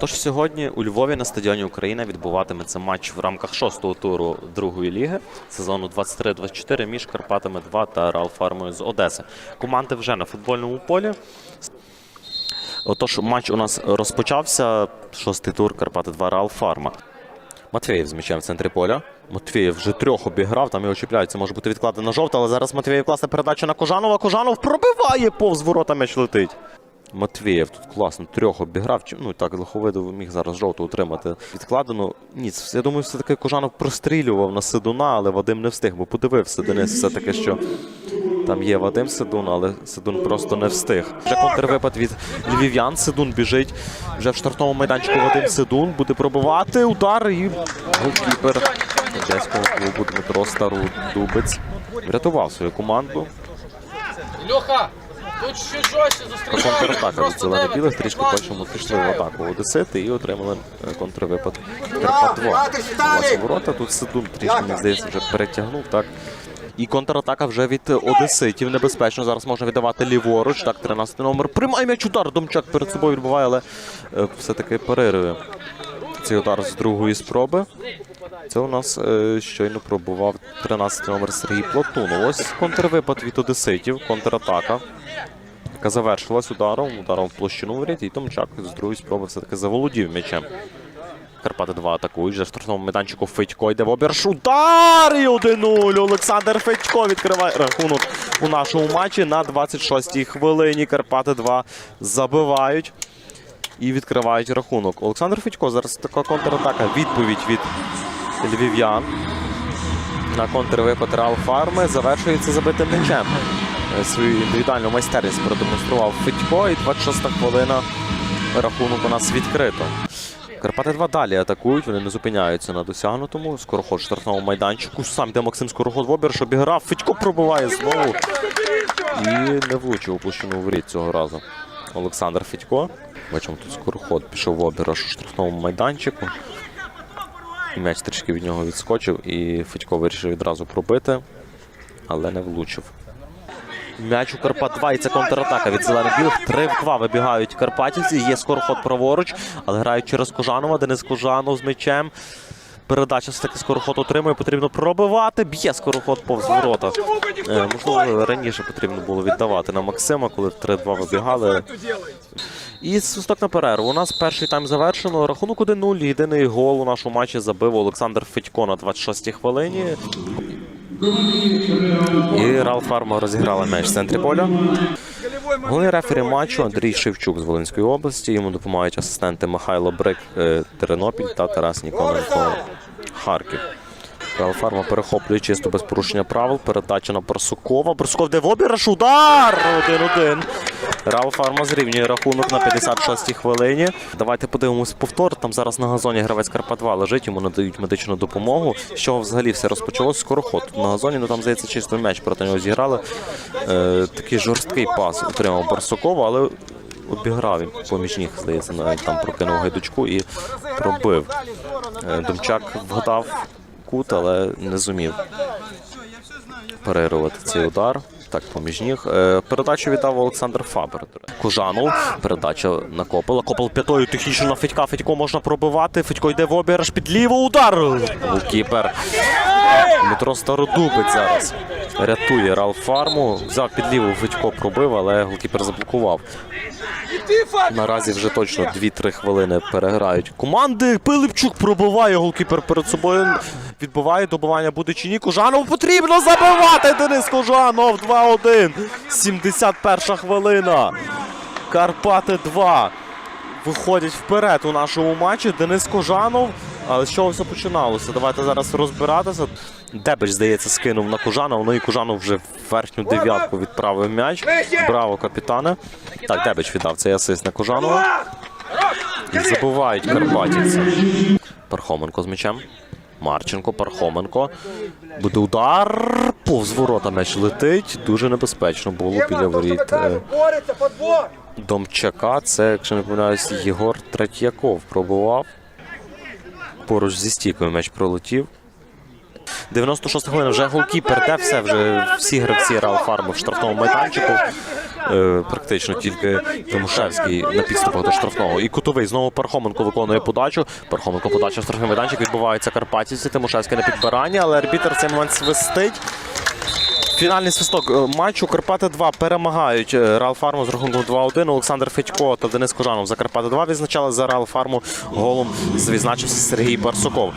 Тож сьогодні у Львові на стадіоні Україна відбуватиметься матч в рамках шостого туру другої ліги сезону 23-24 між Карпатами 2 та Реал Фармою з Одеси. Команди вже на футбольному полі. Отож, матч у нас розпочався. Шостий тур Карпати 2 Реал Фарма. Матвієв з м'ячем в центрі поля. Матвієв вже трьох обіграв, там його чіпляється, може бути відкладена жовта, але зараз Матвієв класна передача на Кожанова. Кожанов пробиває повз ворота м'яч летить. Матвієв тут класно трьох обіграв. Ну так Лиховидов міг зараз жовту отримати. Відкладено. Ні, я думаю, все-таки Кожанов прострілював на Сидуна, але Вадим не встиг, бо подивився Денис все-таки, що там є Вадим Сидун, але Сидун просто не встиг. Вже контрвипад від львів'ян. Сидун біжить. Вже в штрафному майданчику Вадим Сидун буде пробивати. Удар і голкіпер одеського клубу Дмитро Стародубець врятував свою команду. Льоха, тут чуть жорстче від зелено-білих трішки почому пішли в атаку Одесити і отримали е, контрвипад Карпат 2. Власні ворота. Тут Сидун трішки, мені здається, вже перетягнув. так. І контратака вже від Одеситів. Небезпечно. Зараз можна віддавати ліворуч. Так, 13 номер. Приймає м'яч удар. Домчак перед собою відбуває, але е, все-таки перерве цей удар з другої спроби. Це у нас е, щойно пробував 13 номер Сергій Платунов. Ось контрвипад від Одеситів, контратака, яка завершилась ударом, ударом в площину воріт, і Томчак з другої спроби все-таки заволодів м'ячем. Карпати 2 атакують. В штрафному майданчику Федько йде в обірш. Удар! І 1-0. Олександр Федько відкриває рахунок у нашому матчі на 26-й хвилині. Карпати 2 забивають і відкривають рахунок. Олександр Федько зараз така контратака. Відповідь від львів'ян на контрвипад Реал Фарми завершується забитим м'ячем. Е, Свою індивідуальну майстерність продемонстрував Федько, і 26 хвилина рахунок у нас відкрито. Карпати 2 далі атакують, вони не зупиняються на досягнутому. Скороход штрафному майданчику. Сам де Максим Скороход в обірш обіграв. Федько пробиває знову. І не влучив у площину воріт цього разу. Олександр Федько. Бачимо, тут скороход пішов в обіграш у штрафному майданчику. І м'яч трішки від нього відскочив, і Федько вирішив відразу пробити, але не влучив. М'яч у Карпат 2 і це контратака від зелених білих. 3 в 2 вибігають карпатівці. Є скороход праворуч, але грають через Кожанова. Денис Кожанов з м'ячем. Передача все-таки скороход отримує. Потрібно пробивати. Б'є скороход повз ворота. Е, можливо, раніше потрібно було віддавати на Максима, коли 3-2 вибігали. І свисток на перерву. У нас перший тайм завершено. Рахунок 1-0. Єдиний гол у нашому матчі забив Олександр Федько на 26-й хвилині. І Рал Фарма розіграла меч в центрі поля. Головний рефері матчу Андрій Шевчук з Волинської області. Йому допомагають асистенти Михайло Брик е, Тернопіль та Тарас Ніколенко Харків. Рал Фарма перехоплює чисто без порушення правил. Передача на Барсукова. Барсуков де в обіраш. Удар! 1-1. Реал Фарма зрівнює рахунок на 56-й хвилині. Давайте подивимось повтор. Там зараз на газоні гравець Карпат 2 лежить, йому надають медичну допомогу. З чого взагалі все розпочалось? Скороход. Тут на газоні, ну там здається, чисто м'яч проти нього зіграли. Е, такий жорсткий пас отримав Барсукова, але обіграв він поміж ніг, здається, навіть там прокинув гайдучку і пробив. Е, Домчак вгадав кут, але не зумів перервати цей удар. Так, поміж ніг. Е, Передачу віддав Олександр Фабер. Кужанов. Передача на Копела. Копел п'ятою технічно на Федька. Федько можна пробивати. Федько йде в обіграш під ліво. Удар. Голкіпер. Дмитро Стародубець зараз рятує Рал Фарму. Взяв під ліву Федько пробив, але голкіпер заблокував. Наразі вже точно 2-3 хвилини переграють. Команди Пилипчук пробиває голкіпер перед собою. Відбиває добивання буде чи ні. Кожанов потрібно забивати. Денис Кожанов 2-1. 71 хвилина. Карпати 2. Виходять вперед у нашому матчі. Денис Кожанов. Але з чого все починалося? Давайте зараз розбиратися. Дебич, здається, скинув на Кожанов. Ну і Кожанов вже в верхню дев'ятку відправив м'яч. Браво, капітане. Так, Дебич віддав цей асист на Кожанова. І забувають карпатівці. Пархоменко з м'ячем. Марченко, Пархоменко. Буде удар. Повз ворота м'яч летить. Дуже небезпечно було біля воріт. е! Домчака. Це, якщо не помиляюсь, Єгор Третьяков пробував. Поруч зі стійкою м'яч пролетів. 96 хвилина вже голкіпер, де все вже всі гравці Реал Фарми в штрафному майданчику. е, практично тільки Тимошевський на підступах до штрафного. І кутовий знову Пархоменко виконує подачу. Пархоменко подача в штрафний майданчик. Відбувається Карпатівці. Тимошевський на підбиранні, але арбітер цей момент свистить. Фінальний свисток е, матчу Карпати 2 перемагають Реал Фарму з рахунком 2-1. Олександр Федько та Денис Кожанов за Карпати 2 відзначали за Реал Фарму голом. Відзначився Сергій Барсуков.